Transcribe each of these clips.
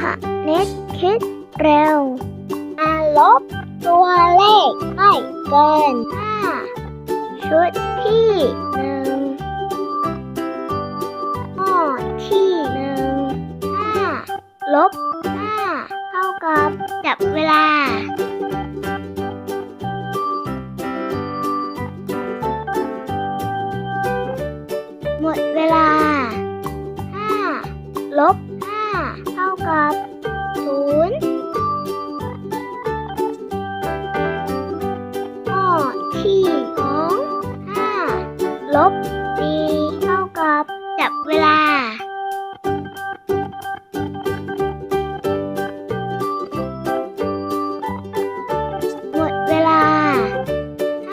ค่ะเน็ตคิดเร็วอาลบตัวเลขไม่เกินห้าชุดที่หนึ่งข้อที่หนึ่งห้าลบห้าเท่ากับจับเวลาหมดเวลา 5 ลบ 5เท่ากับ0ข้อที่สอง5ลบ4เท่ากับจับเวลาหมดเวลา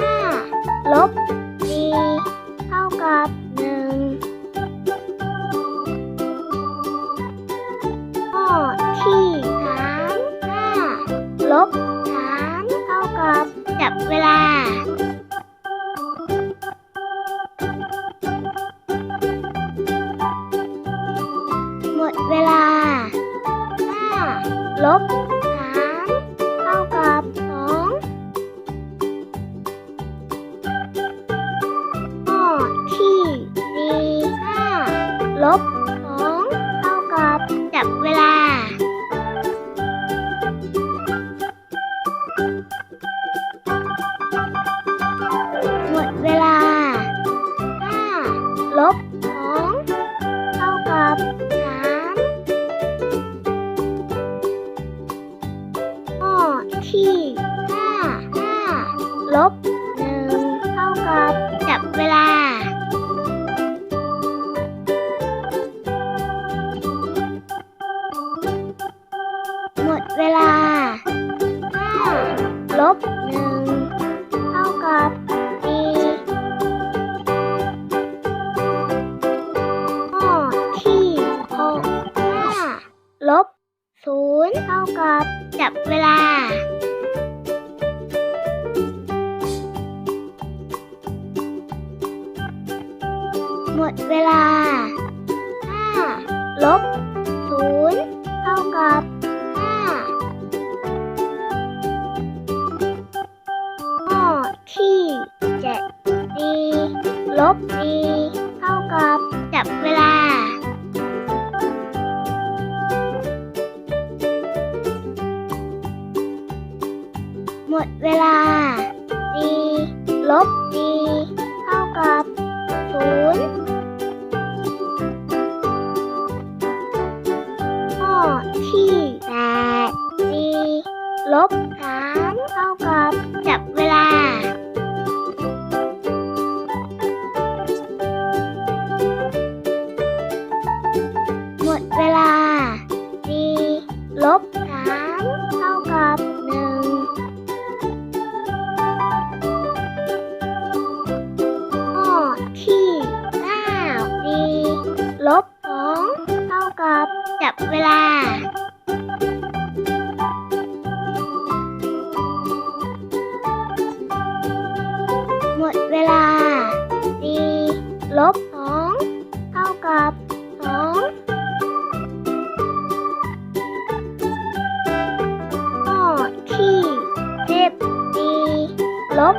5ลบ บสามเท่ากับสองข้อที่สี่ห้าลบสองเท่ากับจับเวลา บหนึ่งเท่ากับสี่ข้อที่หกห้าลบศูนย์เท่ากับจับเวลาหมดเวลาห้าลบ ลบดีเท่ากับจับเวลา หมดเวลาดีลบดีเท่ากับศูนย์ อปจับเวลา หมดเวลาดีลบสองเท่ากับสองข้อที่เจ็บดีลบ